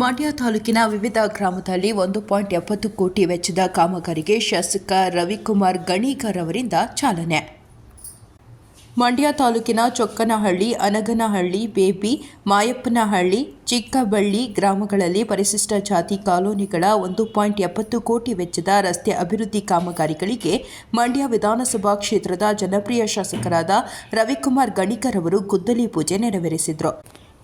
ಮಂಡ್ಯ ತಾಲೂಕಿನ ವಿವಿಧ ಗ್ರಾಮದಲ್ಲಿ ಒಂದು ಪಾಯಿಂಟ್ ಎಪ್ಪತ್ತು ಕೋಟಿ ವೆಚ್ಚದ ಕಾಮಗಾರಿಗೆ ಶಾಸಕ ರವಿಕುಮಾರ್ ಗಣಿಕರ್ ಅವರಿಂದ ಚಾಲನೆ. ಮಂಡ್ಯ ತಾಲೂಕಿನ ಚೊಕ್ಕನಹಳ್ಳಿ, ಅನಗನಹಳ್ಳಿ, ಬೇಬಿ, ಮಾಯಪ್ಪನಹಳ್ಳಿ, ಚಿಕ್ಕಬಳ್ಳಿ ಗ್ರಾಮಗಳಲ್ಲಿ ಪರಿಶಿಷ್ಟ ಜಾತಿ ಕಾಲೋನಿಗಳ ಒಂದು ಪಾಯಿಂಟ್ ಎಪ್ಪತ್ತು ಕೋಟಿ ವೆಚ್ಚದ ರಸ್ತೆ ಅಭಿವೃದ್ಧಿ ಕಾಮಗಾರಿಗಳಿಗೆ ಮಂಡ್ಯ ವಿಧಾನಸಭಾ ಕ್ಷೇತ್ರದ ಜನಪ್ರಿಯ ಶಾಸಕರಾದ ರವಿಕುಮಾರ್ ಗಣಿಕರ್ ಅವರು ಗುದ್ದಲಿ ಪೂಜೆ ನೆರವೇರಿಸಿದರು.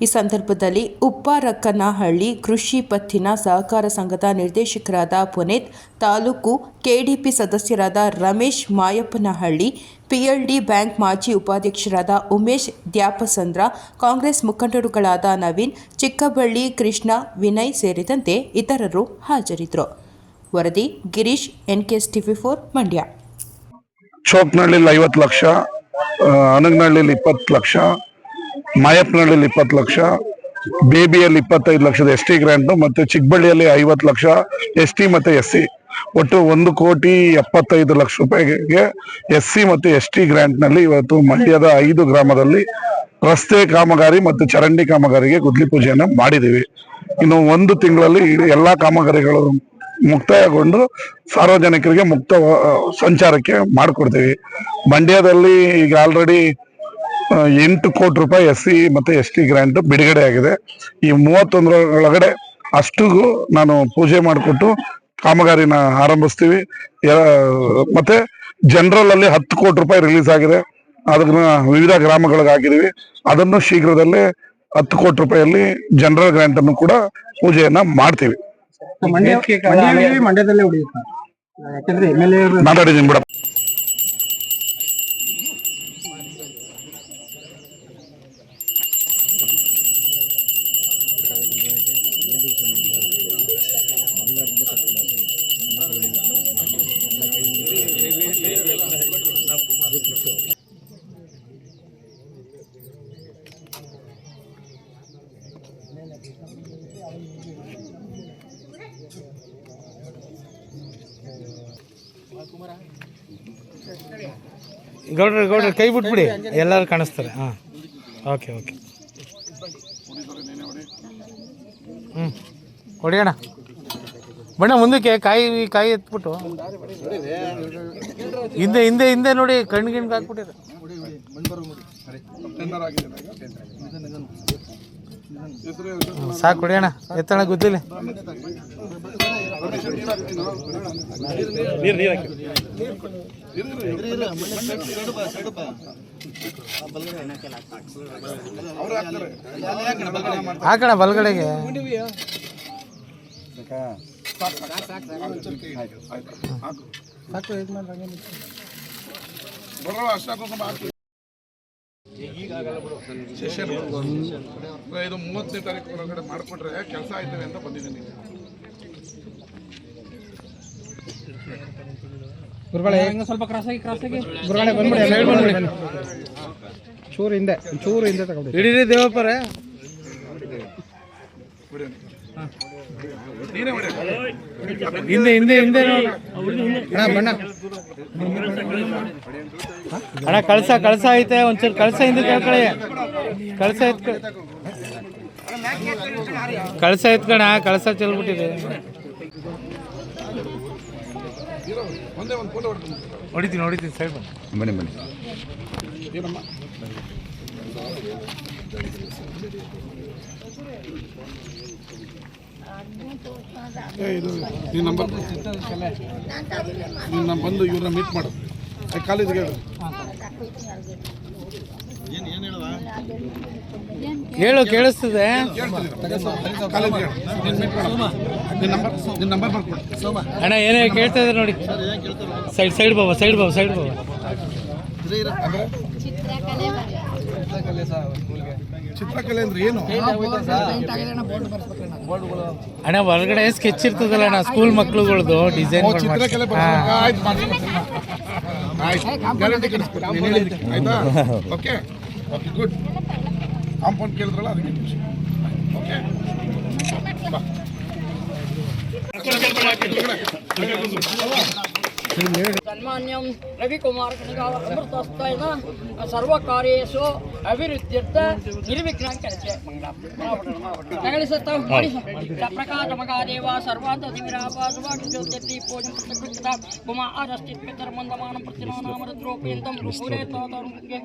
ಈ ಸಂದರ್ಭದಲ್ಲಿ ಉಪ್ಪಾರಕ್ಕನಹಳ್ಳಿ ಕೃಷಿ ಪತ್ತಿನ ಸಹಕಾರ ಸಂಘದ ನಿರ್ದೇಶಕರಾದ ಪುನೀತ್, ತಾಲೂಕು ಕೆಡಿಪಿ ಸದಸ್ಯರಾದ ರಮೇಶ್ ಮಾಯಪ್ಪನಹಳ್ಳಿ, ಪಿಎಲ್ಡಿ ಬ್ಯಾಂಕ್ ಮಾಜಿ ಉಪಾಧ್ಯಕ್ಷರಾದ ಉಮೇಶ್ ದ್ಯಾಪಸಂದ್ರ, ಕಾಂಗ್ರೆಸ್ ಮುಖಂಡರುಗಳಾದ ನವೀನ್, ಚಿಕ್ಕಬಳ್ಳಿ ಕೃಷ್ಣ, ವಿನಯ್ ಸೇರಿದಂತೆ ಇತರರು ಹಾಜರಿದ್ದರು. ವರದಿ Girish, NKS TV four Mandya. ಐವತ್ತು ಲಕ್ಷ ಅನಗನಹಳ್ಳಿಲಿ ಇಪ್ಪತ್ತು ಲಕ್ಷ ಮಾಯಪ್ಪನಹಳ್ಳಿಲಿ ಇಪ್ಪತ್ತು ಲಕ್ಷ, ಬೇಬಿಯಲ್ಲಿ ಇಪ್ಪತ್ತೈದು ಲಕ್ಷದ ಎಸ್ ಟಿ ಗ್ರ್ಯಾಂಟು ಮತ್ತು ಚಿಕ್ಕಬಳ್ಳಿಯಲ್ಲಿ ಐವತ್ತು ಲಕ್ಷ ಎಸ್ ಟಿ ಮತ್ತು ಎಸ್ ಸಿ. ಒಟ್ಟು ಒಂದು ಕೋಟಿ ಎಪ್ಪತ್ತೈದು ಲಕ್ಷ ರೂಪಾಯಿಗೆ ಎಸ್ ಸಿ ಮತ್ತು ಎಸ್ ಟಿ ಗ್ರ್ಯಾಂಟ್ನಲ್ಲಿ ಇವತ್ತು ಮಂಡ್ಯದ ಐದು ಗ್ರಾಮದಲ್ಲಿ ರಸ್ತೆ ಕಾಮಗಾರಿ ಮತ್ತು ಚರಂಡಿ ಕಾಮಗಾರಿಗೆ ಗುದ್ಲಿ ಪೂಜೆಯನ್ನು ಮಾಡಿದ್ದೀವಿ. ಇನ್ನು ಒಂದು ತಿಂಗಳಲ್ಲಿ ಎಲ್ಲ ಕಾಮಗಾರಿಗಳು ಮುಕ್ತಾಯಗೊಂಡು ಸಾರ್ವಜನಿಕರಿಗೆ ಮುಕ್ತ ಸಂಚಾರಕ್ಕೆ ಮಾಡಿಕೊಡ್ತೀವಿ. ಮಂಡ್ಯದಲ್ಲಿ ಈಗ ಆಲ್ರೆಡಿ ಎಂಟು ಕೋಟಿ ರೂಪಾಯಿ ಎಸ್ ಸಿ ಮತ್ತೆ ಎಸ್ ಟಿ ಗ್ರಾಂಟ್ ಬಿಡುಗಡೆ ಆಗಿದೆ. ಈ ಮೂವತ್ತೊಂದರ ಒಳಗಡೆ ಅಷ್ಟಿಗೂ ನಾನು ಪೂಜೆ ಮಾಡಿಕೊಟ್ಟು ಕಾಮಗಾರಿನ ಆರಂಭಿಸ್ತೀವಿ. ಮತ್ತೆ ಜನರಲ್ ಅಲ್ಲಿ ಹತ್ತು ಕೋಟಿ ರೂಪಾಯಿ ರಿಲೀಸ್ ಆಗಿದೆ. ಅದನ್ನ ವಿವಿಧ ಗ್ರಾಮಗಳಿಗೆ ಹಾಕಿದೀವಿ. ಅದನ್ನು ಶೀಘ್ರದಲ್ಲೇ ಹತ್ತು ಕೋಟಿ ರೂಪಾಯಿಯಲ್ಲಿ ಜನರಲ್ ಗ್ರಾಂಟ್ ಅನ್ನು ಕೂಡ ಪೂಜೆಯನ್ನ ಮಾಡ್ತೀವಿ. ಮಾತಾಡಿದ್ದೀನಿ ಮಂಡ್ಯದಲ್ಲಿ ಬಿಡಪ್ಪ ಗೌಡ್ರ ಗೌಡ್ರ ಕೈ ಬಿಟ್ಬಿಡಿ. ಎಲ್ಲರೂ ಕಾಣಿಸ್ತಾರೆ. ಹಾಂ. Okay okay. ಹ್ಞೂ ಹೊಡಿಯೋಣ ಬಣ್ಣ ಮುಂದಕ್ಕೆ ಕಾಯಿ ಕಾಯಿ ಎತ್ಬಿಟ್ಟು. ಹಿಂದೆ ಹಿಂದೆ ಹಿಂದೆ ನೋಡಿ ಕಣ್ಣು ಗಿಣ್ಗೆ ಹಾಕ್ಬಿಟ್ಟಿದೆ. ಸಾಕು ಹೊಡಿಯೋಣ ಎತ್ತಣ ಗೊತ್ತಿಲ್ಲ ಹಾಕೋಣ ಬಲ್ಗಡೆಗೆ. ಸೆಷನ್ ಇದು ಮೂವತ್ತನೇ ತಾರೀಕು ಒಳಗಡೆ ಮಾಡಿಕೊಟ್ರೆ ಕೆಲಸ ಆಯ್ತವೆ ಅಂತ ಬಂದಿದ್ದೀನಿ. ಗುರುಗಳೇ ಸ್ವಲ್ಪ ಕ್ರಾಸ್ ಆಗಿ ಕ್ರಾಸ್ ಆಗಿ. ಗುರುಗಳೇ ಬಂದ್ಬಿಡಿ ಚೂರು ಹಿಂದೆ ಚೂರು ಹಿಂದೆ ತಗೊಂಡು ಹಿಡೀರಿ ದೇವಪ್ಪರೇ. ಹಿಂದೆ ಹಿಂದೆ ಹಿಂದೆ ಅಣ್ಣ ಬಣ್ಣ. ಅಣ್ಣ ಕಳ್ಸ ಕಳ್ಸ ಐತೆ ಒಂಚೂರು ಕಳಸ ಹಿಂದೆ ಕೇಳ್ಕೊಳ್ಳಿ. ಕಳಸ ಎತ್ಕ ಕಳ್ಸ ಎತ್ಕಣ ಕಳಸ ಚೆಲ್ಬಿಟ್ಟಿದೆ. ಒಂದೇ ಒಂದು ಫೋಟೋ ಹೊಡ್ತೀನಿ. ಹೊಡಿತೀನಿ ಹೊಡಿತೀನಿ ಸೈಡ್ ಬನ್ನಿ. ಬನ್ನಿ ಬನ್ನಿ. ಏನಮ್ಮ? ಏ, ಇದು ನೀನ್ ನಂಬರ್ ನೀನ್ ನಮ್ಮ ಬಂದು ಇವ್ರನ್ನ ಮೀಟ್ ಮಾಡು. ಕಾಲೇಜ್ಗೆ ಹೇಳು ಹೇಳು ಕೇಳಿಸ್ತದೆ. ಕಾಲೇಜ್ಗೆ ಹೇಳು ನೀನ್ ಮೀಟ್ ಮಾಡು ನಿನ್ ನಂಬರ್ ನಿನ್ ನಂಬರ್ ಬರ್ಕೊಡು. ಅಣ್ಣ ಏನೇ ಕೇಳ್ತಾ ಇದ್ದಾರೆ ನೋಡಿ. ಸೈಡ್ ಸೈಡ್ ಬಾಬಾ ಸೈಡ್ ಬಾಬಾ ಸೈಡ್ ಬಾಬಾ. ಚಿತ್ರಕಲೆ ಅಂದ್ರೆ ಏನು? ಅಣ್ಣ. ಹೊರಗಡೆ ಸ್ಕೆಚ್ ಇರ್ತದಲ್ಲ ಅಣ್ಣ ಸ್ಕೂಲ್ ಮಕ್ಳುಗಳ್ದು ಡಿಸೈನ್ ಚಿತ್ರಕಲೆ? ಆಯ್ತು ಓಕೆ ಓಕೆ ಗುಡ್ ಕಾಂಪೌಂಡ್ ಕೇಳಿದ್ರಲ್ಲ ಅದಕ್ಕೆ ಸನ್ಮಾನ್ಯಂ ರವಿಕುಮಾರ್ ಕಣಗಾಲ ಸರ್ವ ಕಾರ್ಯೇಶು ಅಭಿವೃದ್ಧ್ಯರ್ಥ ನಿರ್ವಿಘ್ನ ಕೆಲಸ. ತಗಳಿ ಸತ್ತ ಮಾಡಿ ಪ್ರಕಾಶ ಮಗಾದೇವ ಸರ್ವಾಂತ ದಿವಿರಾಪ ಸುವಾಜ್ಯೋತಿ ಪೂಜಂ ಪ್ರತಿಕೃತ ಕುಮಾರಸ್ತಿತ್ ಪಿತರ್ಮಂದಮಾನಂ ಪ್ರತಿನಾಮ ರುದ್ರೋಪಯಂತಂ ರೂಪುರೇ ತಾತರುಗೆ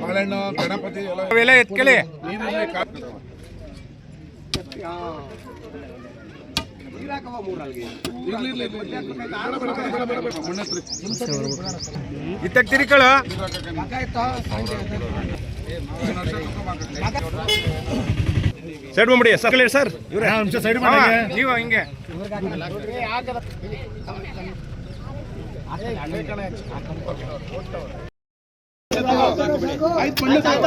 ಬಾಳೆಹಣ್ಣು ಗಣಪತಿ ಎಲ್ಲ ಅವೆಲ್ಲ ಎತ್ಕೊಳ್ಳಿ ನೀರಿನಲ್ಲಿ ಕಾ- ಇರ್ಲಿ, ಇರ್ಲಿ, ಇರ್ಲಿ, ಇರ್ಲಿ. ಬೇಡ, ಬೇಡ, ಬೇಡ, ಬೇಡ, ಬೇಡ, ಮಣ್ಣ್ ಹತ್ರ. ಇತ್ತಕ್ಕೆ ತಿರ್ಕೊಳ್ಳು ಸೈಡ್ ಮಾಡ್ಬಿಡಿ ಸರ್ ಸರ್ ಇವ್ರೆ ಸೈಡ್ ಮಾಡಿ ನೀವು ಹಿಂಗೆ ಆಯ್ತು ಮಣ್ಣ್ ಹತ್ರ.